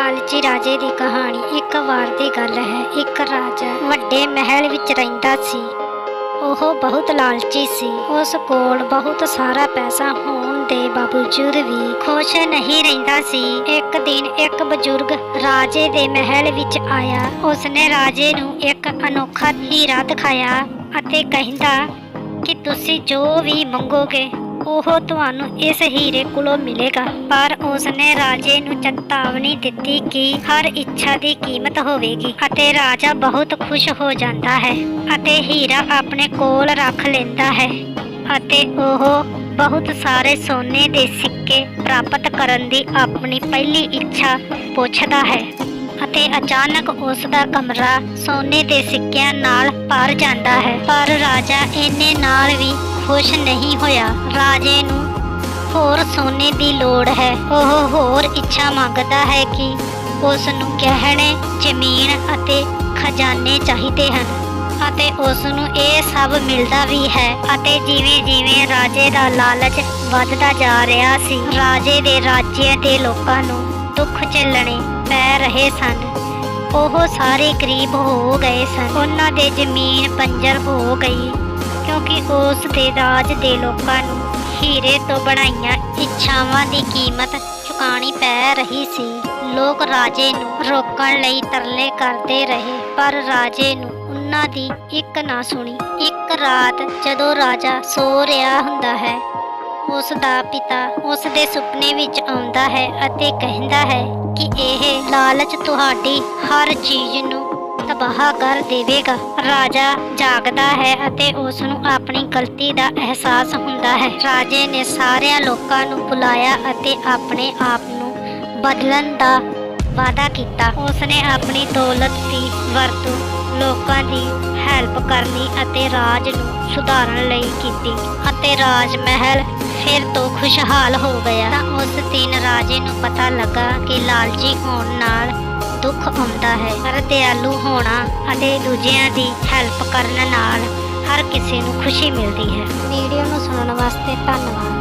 ਲਾਲਚੀ ਰਾਜੇ ਦੀ ਕਹਾਣੀ ਇੱਕ ਵਾਰ ਦੀ ਗੱਲ ਹੈ। ਇੱਕ ਰਾਜਾ ਵੱਡੇ ਮਹਿਲ ਵਿੱਚ ਰਹਿੰਦਾ ਸੀ। ਉਹ ਬਹੁਤ ਲਾਲਚੀ ਸੀ। ਉਸ ਕੋਲ ਬਹੁਤ ਸਾਰਾ ਪੈਸਾ ਹੋਣ ਦੇ ਬਾਵਜੂਦ ਵੀ ਖੁਸ਼ ਨਹੀਂ ਰਹਿੰਦਾ ਸੀ। ਇੱਕ ਦਿਨ ਇੱਕ ਬਜ਼ੁਰਗ ਰਾਜੇ ਦੇ ਮਹਿਲ ਵਿੱਚ ਆਇਆ। ਉਸਨੇ ਰਾਜੇ ਨੂੰ ਇੱਕ ਅਨੋਖਾ ਹੀਰਾ ਦਿਖਾਇਆ ਅਤੇ ਕਹਿੰਦਾ ਕਿ ਤੁਸੀਂ ਜੋ ਵੀ ਮੰਗੋਗੇ ਉਹ ਤੁਹਾਨੂੰ ਇਸ ਹੀਰੇ ਕੋਲੋਂ ਮਿਲੇਗਾ। ਪਰ ਉਸਨੇ ਰਾਜੇ ਨੂੰ ਚੇਤਾਵਨੀ ਦਿੱਤੀ ਕਿ ਹਰ ਇੱਛਾ ਦੀ ਕੀਮਤ ਹੋਵੇਗੀ ਅਤੇ ਰਾਜਾ ਬਹੁਤ ਖੁਸ਼ ਹੋ ਜਾਂਦਾ ਹੈ ਅਤੇ ਹੀਰਾ ਆਪਣੇ ਕੋਲ ਰੱਖ ਲੈਂਦਾ ਹੈ ਅਤੇ ਉਹ ਬਹੁਤ ਸਾਰੇ ਸੋਨੇ ਦੇ ਸਿੱਕੇ ਪ੍ਰਾਪਤ ਕਰਨ ਦੀ ਆਪਣੀ ਪਹਿਲੀ ਇੱਛਾ ਪੁੱਛਦਾ ਹੈ ਅਤੇ ਅਚਾਨਕ ਉਸ ਦਾ ਕਮਰਾ ਸੋਨੇ ਦੇ ਸਿੱਕਿਆਂ ਨਾਲ ਭਰ ਜਾਂਦਾ ਹੈ। ਪਰ ਰਾਜਾ ਇੰਨੇ ਨਾਲ ਵੀ ਖੁਸ਼ ਨਹੀਂ ਹੋਇਆ ਰਾਜੇ ਨੂੰ। ਹੋਰ ਸੋਨੇ ਦੀ ਲੋੜ ਹੈ। ਉਹ ਹੋਰ ਇੱਛਾ ਮੰਗਦਾ ਹੈ ਕਿ ਉਸ ਨੂੰ ਗਹਿਣੇ, ਜ਼ਮੀਨ ਅਤੇ ਖਜ਼ਾਨੇ ਚਾਹੀਦੇ ਹਨ ਅਤੇ ਉਸ ਨੂੰ ਇਹ ਸਭ ਮਿਲਦਾ ਵੀ ਹੈ ਅਤੇ ਜਿਵੇਂ ਜਿਵੇਂ ਰਾਜੇ ਦਾ ਲਾਲਚ ਵੱਧਦਾ ਜਾ ਰਿਹਾ ਸੀ, ਰਾਜੇ ਦੇ ਰਾਜਿਆਂ ਦੇ ਲੋਕਾਂ ਨੂੰ ਦੁੱਖ ਝੱਲਣੇ ਪੈ ਰਹੇ ਸਨ। ਉਹ ਸਾਰੇ ਗਰੀਬ ਹੋ ਗਏ ਸਨ। ਉਹਨਾਂ ਦੇ ਜ਼ਮੀਨ ਪੰਜਰ ਹੋ ਗਈ। ਕਿਉਂਕਿ ਉਸ ਦੇ ਰਾਜ ਦੇ ਲੋਕਾਂ ਨੂੰ ਹੀਰੇ ਤੋਂ ਬਣਾਈਆਂ ਇੱਛਾਵਾਂ ਦੀ ਕੀਮਤ ਚੁਕਾਣੀ ਪੈ ਰਹੀ ਸੀ। ਲੋਕ ਰਾਜੇ ਨੂੰ ਰੋਕਣ ਲਈ ਤਰਲੇ ਕਰਦੇ ਰਹੇ, ਪਰ ਰਾਜੇ ਨੂੰ ਉਹਨਾਂ ਦੀ ਇੱਕ ਨਾ ਸੁਣੀ। ਇੱਕ ਰਾਤ ਜਦੋਂ ਰਾਜਾ ਸੋ ਰਿਹਾ ਹੁੰਦਾ ਹੈ, ਉਸ ਦਾ ਪਿਤਾ ਉਸ ਦੇ ਸੁਪਨੇ ਵਿੱਚ ਆਉਂਦਾ ਹੈ ਅਤੇ ਕਹਿੰਦਾ ਹੈ ਕਿ ਇਹ ਲਾਲਚ ਤੁਹਾਡੀ ਹਰ ਚੀਜ਼ ਨੂੰ ਤਬਾਹ ਕਰ ਦੇਵੇਗਾ। ਰਾਜਾ ਜਾਗਦਾ ਹੈ ਅਤੇ ਉਸ ਨੂੰ ਆਪਣੀ ਗਲਤੀ ਦਾ ਅਹਿਸਾਸ ਹੁੰਦਾ ਹੈ। ਰਾਜੇ ਨੇ ਸਾਰਿਆਂ ਲੋਕਾਂ ਨੂੰ ਬੁਲਾਇਆ ਅਤੇ ਆਪਣੇ ਆਪ ਨੂੰ ਬਦਲਣ ਦਾ ਵਾਅਦਾ ਕੀਤਾ। ਉਸ ਨੇ ਆਪਣੀ ਦੌਲਤ ਦੀ ਵਰਤੋਂ ਲੋਕਾਂ ਦੀ ਹੈਲਪ ਕਰਨੀ ਅਤੇ ਰਾਜ ਨੂੰ ਸੁਧਾਰਨ ਲਈ ਕੀਤੀ ਅਤੇ ਰਾਜ ਮਹਿਲ ਫਿਰ ਤੋਂ ਖੁਸ਼ਹਾਲ ਹੋ ਗਿਆ। ਤਾਂ ਉਸ ਦਿਨ ਰਾਜੇ ਨੂੰ ਪਤਾ ਲੱਗਾ ਕਿ ਲਾਲਚੀ ਹੋਣ ਨਾਲ ਦੁੱਖ ਆਉਂਦਾ ਹੈ। ਪਰ ਦਿਆਲੂ ਹੋਣਾ ਅਤੇ ਦੂਜਿਆਂ ਦੀ ਹੈਲਪ ਕਰਨ ਨਾਲ ਹਰ ਕਿਸੇ ਨੂੰ ਖੁਸ਼ੀ ਮਿਲਦੀ ਹੈ। ਵੀਡੀਓ ਨੂੰ ਸੁਣਨ ਵਾਸਤੇ ਧੰਨਵਾਦ।